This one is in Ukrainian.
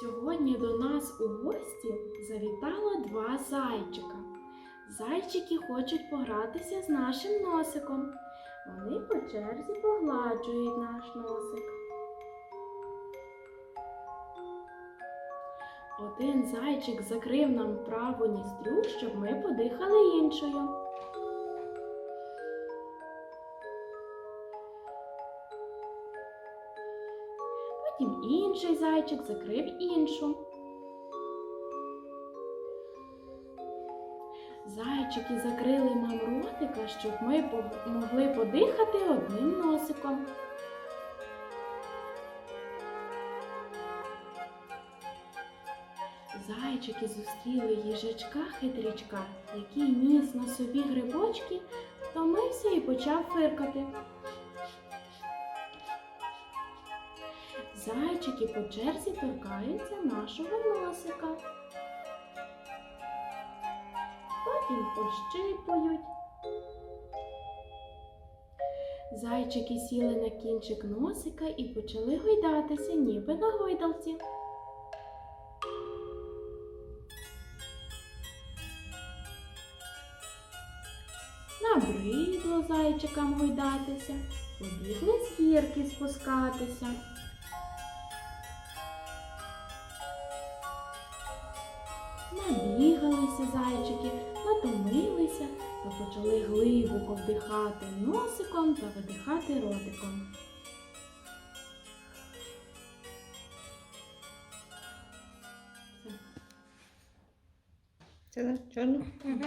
Сьогодні до нас у гості завітало два зайчика. Зайчики хочуть погратися з нашим носиком. Вони по черзі погладжують наш носик. Один зайчик закрив нам праву ніздрю, щоб ми подихали іншою. Потім інший зайчик закрив іншу. Зайчики закрили нам ротика, щоб ми могли подихати одним носиком. Зайчики зустріли їжачка-хитрячка, який ніс на собі грибочки, втомився і почав фиркати. Зайчики по черзі торкаються нашого носика. Потім пощипують. Зайчики сіли на кінчик носика і почали гойдатися, ніби на гойдалці. Набридло зайчикам гойдатися, побігли з гірки спускатися. Набігалися зайчики, натомилися та почали глибоко вдихати носиком та видихати ротиком. Це чорно? Угу.